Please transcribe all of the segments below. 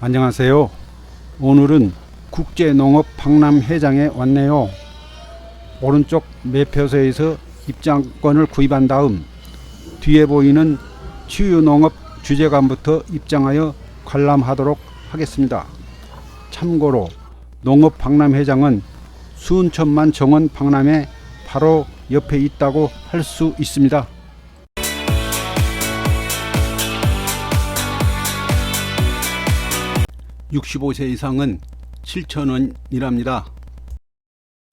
안녕하세요. 오늘은 국제농업 박람회장에 왔네요. 오른쪽 매표소에서 입장권을 구입한 다음 뒤에 보이는 치유농업 주재관부터 입장하여 관람하도록 하겠습니다. 참고로 농업 박람회장은 순천만 정원 박람회 바로 옆에 있다고 할 수 있습니다. 65세 이상은 7,000원이랍니다.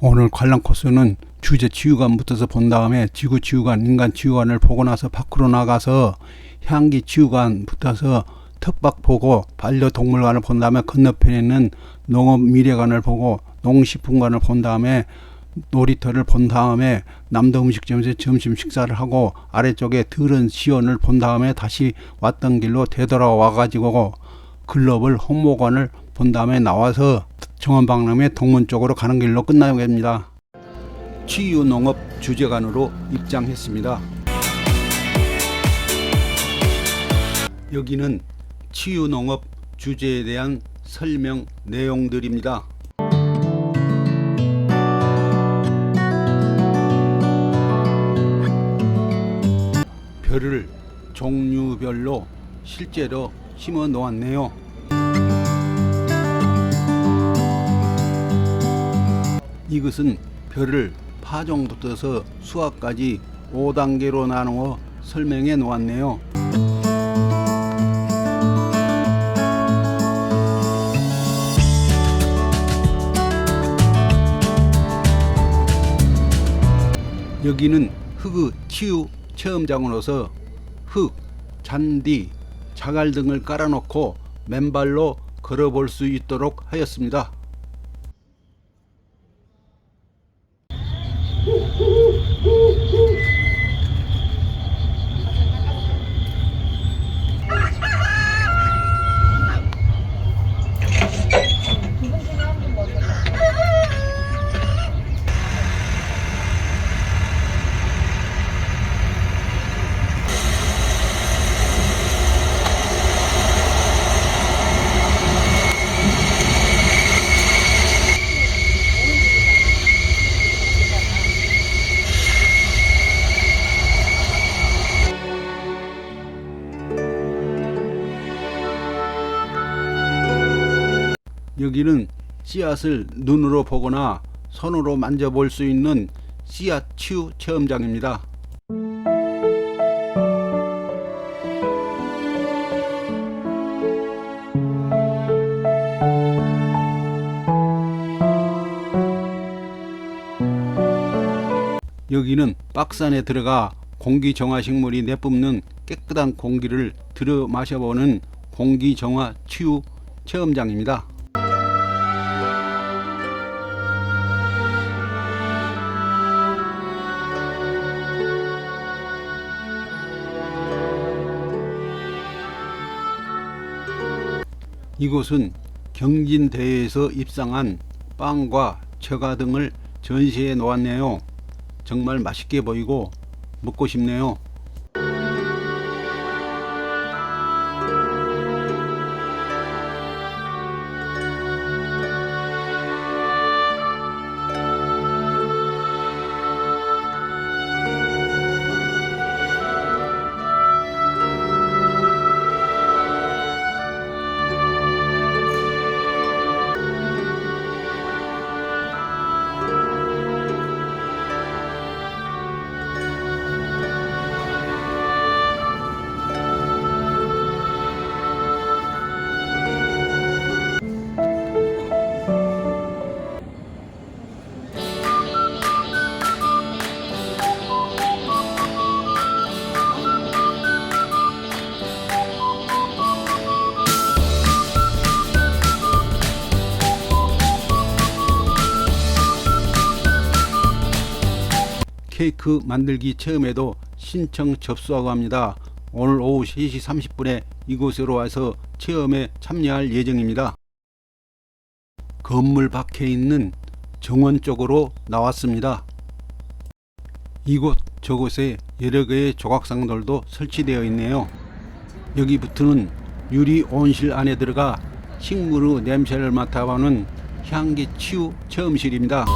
오늘 관람 코스는 주제 치유관부터서 본 다음에 지구 치유관, 인간 치유관을 보고 나서 밖으로 나가서 향기 치유관 붙어서 텃밭 보고 반려동물관을 본 다음에 건너편에는 농업 미래관을 보고 농식품관을 본 다음에 놀이터를 본 다음에 남도 음식점에서 점심 식사를 하고 아래쪽에 들은 시원을 본 다음에 다시 왔던 길로 되돌아와 가지고 글로벌 홍보관을 본 다음에 나와서 정원박람회 동문 쪽으로 가는 길로 끝나게 됩니다. 치유농업 주재관으로 입장했습니다. 여기는 치유농업 주제에 대한 설명 내용들입니다. 별을 종류별로 실제로 심어 놓았네요. 이것은 별을 파종부터서 수확까지 5단계로 나누어 설명해 놓았네요. 여기는 흙의 치유 체험장으로서 흙, 잔디, 자갈 등을 깔아놓고 맨발로 걸어볼 수 있도록 하였습니다. 여기는 씨앗을 눈으로 보거나 손으로 만져볼 수 있는 씨앗 치유 체험장입니다. 여기는 박스 안에 들어가 공기 정화 식물이 내뿜는 깨끗한 공기를 들여 마셔보는 공기 정화 치유 체험장입니다. 이곳은 경진대회에서 입상한 빵과 처가 등을 전시해 놓았네요. 정말 맛있게 보이고 먹고 싶네요. 케이크 만들기 체험에도 신청 접수하고 합니다. 오늘 오후 3시 30분에 이곳으로 와서 체험에 참여할 예정입니다. 건물 밖에 있는 정원 쪽으로 나왔습니다. 이곳 저곳에 여러 개의 조각상들도 설치되어 있네요. 여기부터는 유리 온실 안에 들어가 식물의 냄새를 맡아보는 향기 치유 체험실입니다.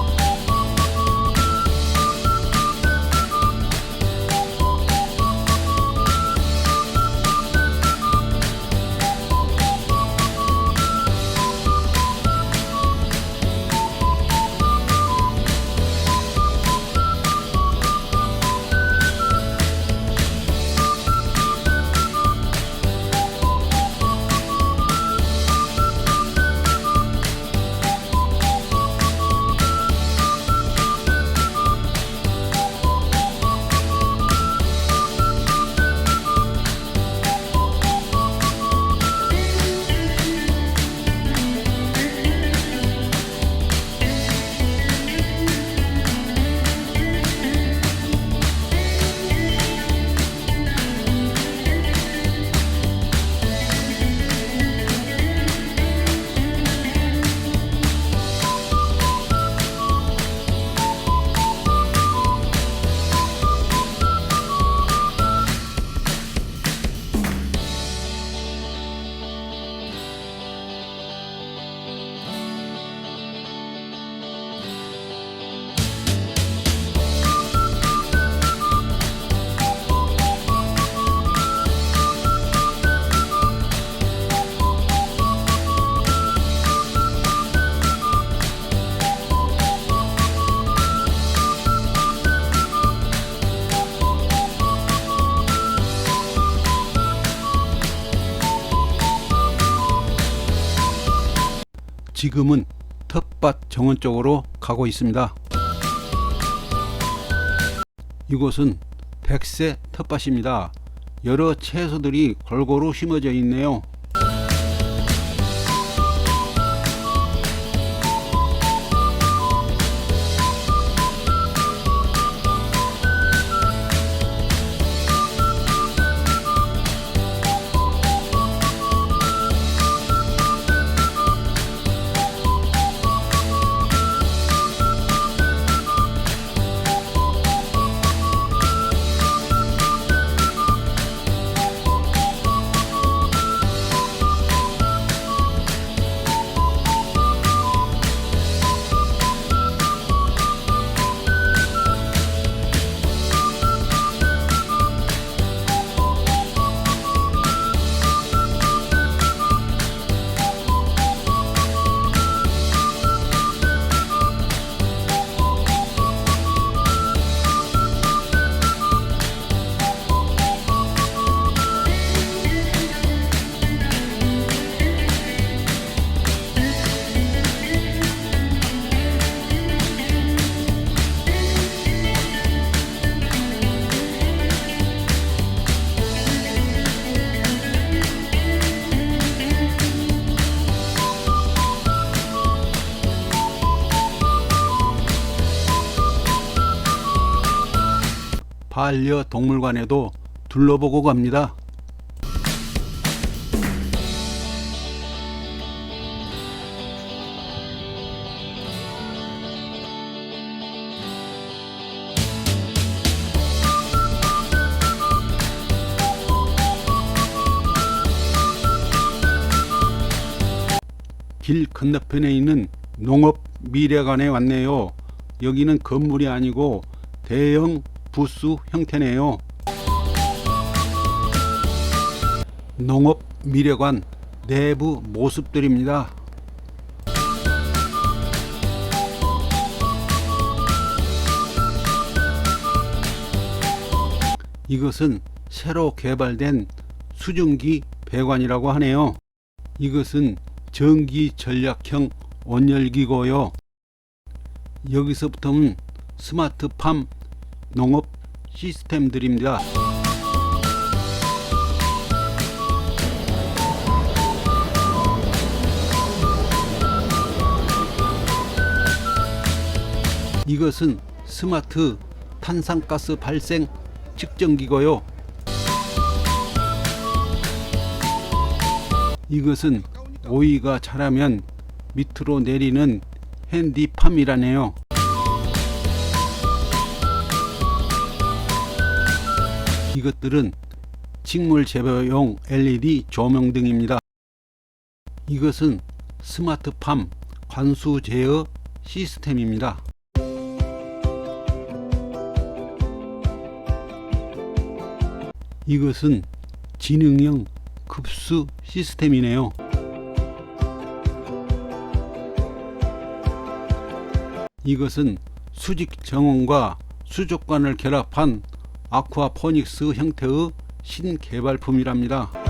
지금은 텃밭 정원 쪽으로 가고 있습니다. 이곳은 백세 텃밭입니다. 여러 채소들이 골고루 심어져 있네요. 반려 동물관에도 둘러보고 갑니다. 길 건너편에 있는 농업 미래관에 왔네요. 여기는 건물이 아니고 대형 부스 형태네요. 농업 미래관 내부 모습들입니다. 이것은 새로 개발된 수증기 배관이라고 하네요. 이것은 전기 전략형 온열기고요. 여기서부터는 스마트팜 농업 시스템들입니다. 이것은 스마트 탄산가스 발생 측정기고요. 이것은 오이가 자라면 밑으로 내리는 핸디팜이라네요. 이것들은 식물 재배용 LED 조명 등입니다. 이것은 스마트팜 관수 제어 시스템입니다. 이것은 지능형 급수 시스템이네요. 이것은 수직 정원과 수족관을 결합한 아쿠아 포닉스 형태의 신개발품이랍니다.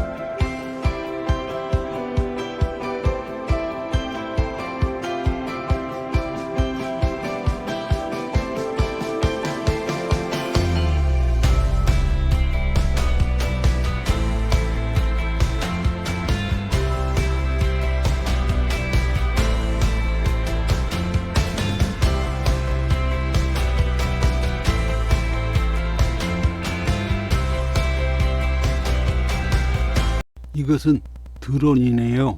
이것은 드론이네요.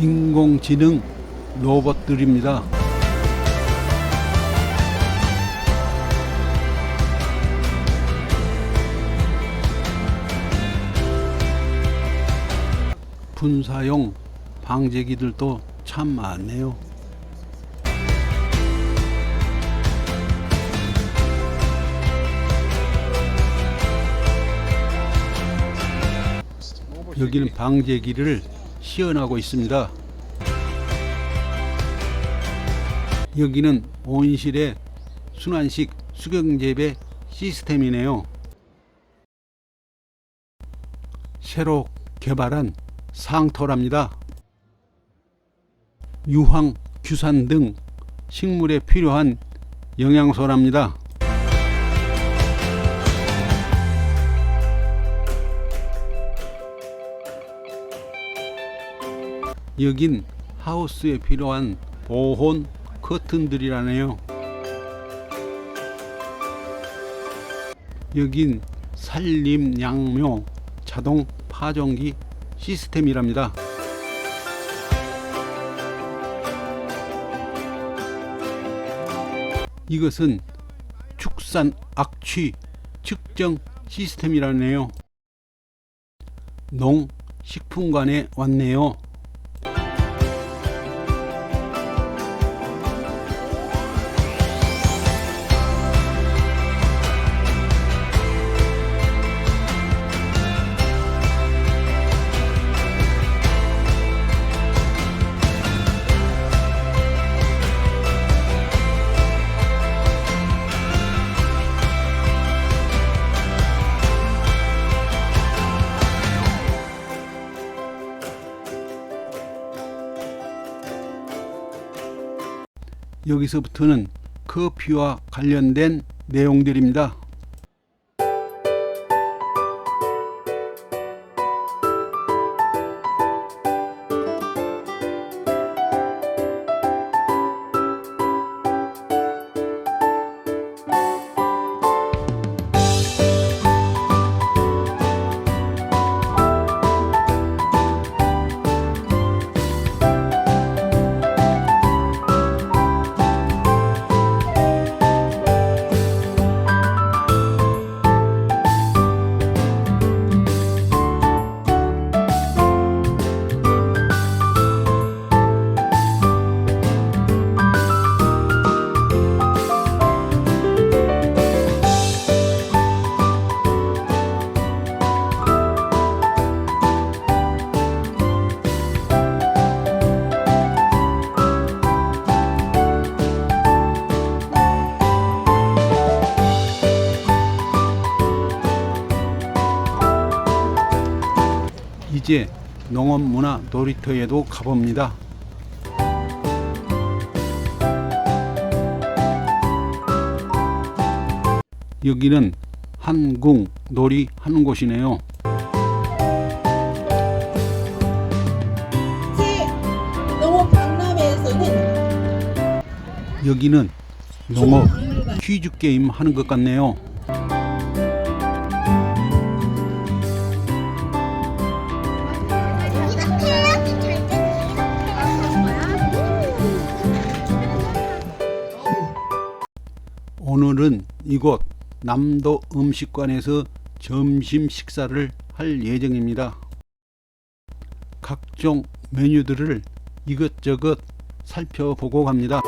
인공지능 로봇들입니다. 분사용 방제기들도 참 많네요. 여기는 방제기를 시연하고 있습니다. 여기는 온실의 순환식 수경재배 시스템이네요. 새로 개발한 상토랍니다. 유황, 규산 등 식물에 필요한 영양소랍니다. 여긴 하우스에 필요한 보온 커튼들이라네요. 여긴 산림 양묘 자동 파종기 시스템이랍니다. 이것은 축산 악취 측정 시스템이라네요. 농식품관에 왔네요. 여기서부터는 커피와 관련된 내용들입니다. 이제 농업문화 놀이터에도 가봅니다. 여기는 한궁 놀이 하는 곳이네요. 제 농업 박람회에서는 여기는 농업 퀴즈 게임 하는 것 같네요. 오늘은 이곳 남도 음식관에서 점심 식사를 할 예정입니다. 각종 메뉴들을 이것저것 살펴보고 갑니다.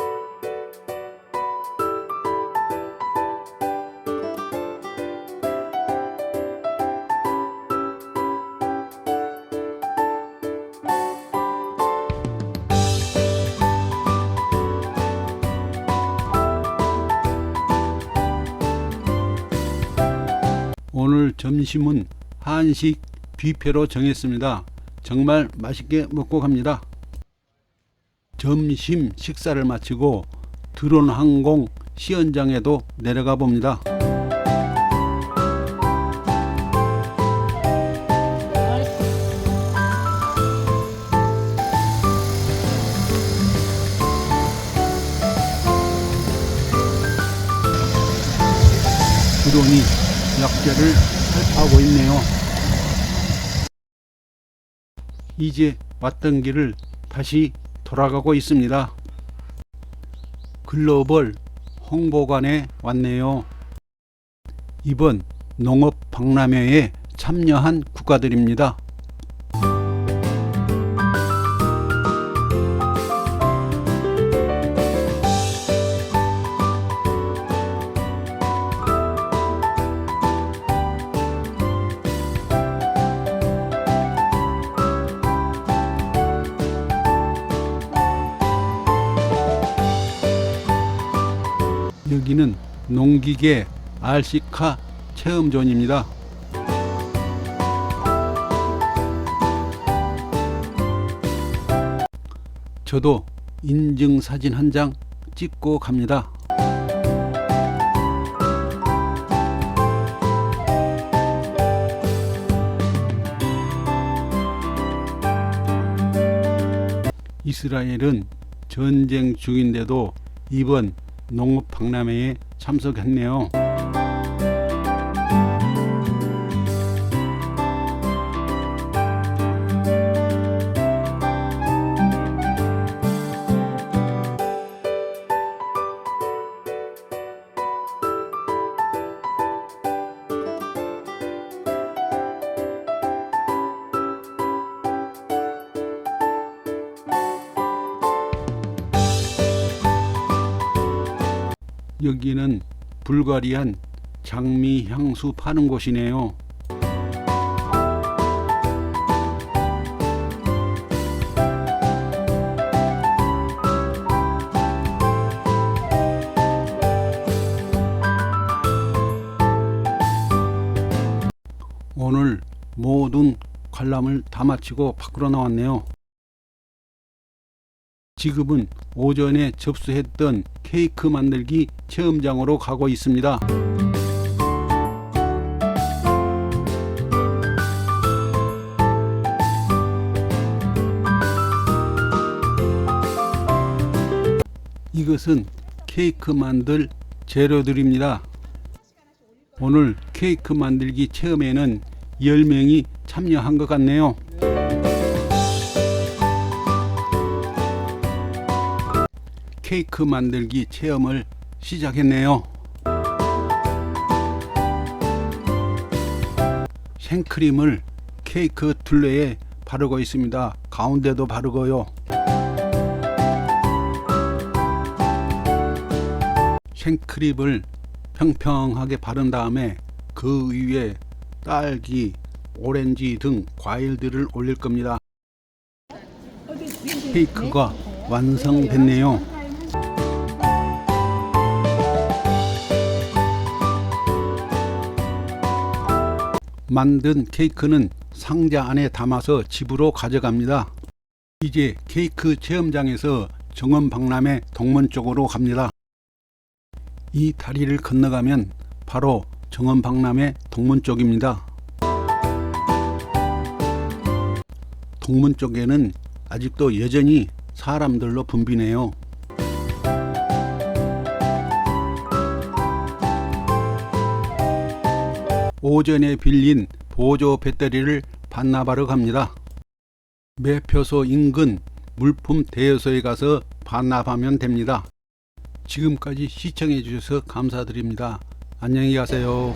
한식 뷔페로 정했습니다. 정말 맛있게 먹고 갑니다. 점심 식사를 마치고 드론 항공 시연장에도 내려가 봅니다. 드론이 약재를 살파고 있네요. 이제 왔던 길을 다시 돌아가고 있습니다. 글로벌 홍보관에 왔네요. 이번 농업 박람회에 참여한 국가들입니다. 기계 RC카 체험존입니다. 저도 인증 사진 한 장 찍고 갑니다. 이스라엘은 전쟁 중인데도 이번 농업 박람회에 참석했네요. 여기는 불가리안 장미 향수 파는 곳이네요. 오늘 모든 관람을 다 마치고 밖으로 나왔네요. 지금은 오전에 접수했던 케이크 만들기 체험장으로 가고 있습니다. 이것은 케이크 만들 재료들입니다. 오늘 케이크 만들기 체험에는 10명이 참여한 것 같네요. 케이크 만들기 체험을 시작했네요. 생크림을 케이크 둘레에 바르고 있습니다. 가운데도 바르고요. 생크림을 평평하게 바른 다음에 그 위에 딸기, 오렌지 등 과일들을 올릴 겁니다. 케이크가 완성됐네요. 만든 케이크는 상자 안에 담아서 집으로 가져갑니다. 이제 케이크 체험장에서 정원 박람회 동문 쪽으로 갑니다. 이 다리를 건너가면 바로 정원 박람회 동문 쪽입니다. 동문 쪽에는 아직도 여전히 사람들로 붐비네요. 오전에 빌린 보조 배터리를 반납하러 갑니다. 매표소 인근 물품 대여소에 가서 반납하면 됩니다. 지금까지 시청해 주셔서 감사드립니다. 안녕히 가세요.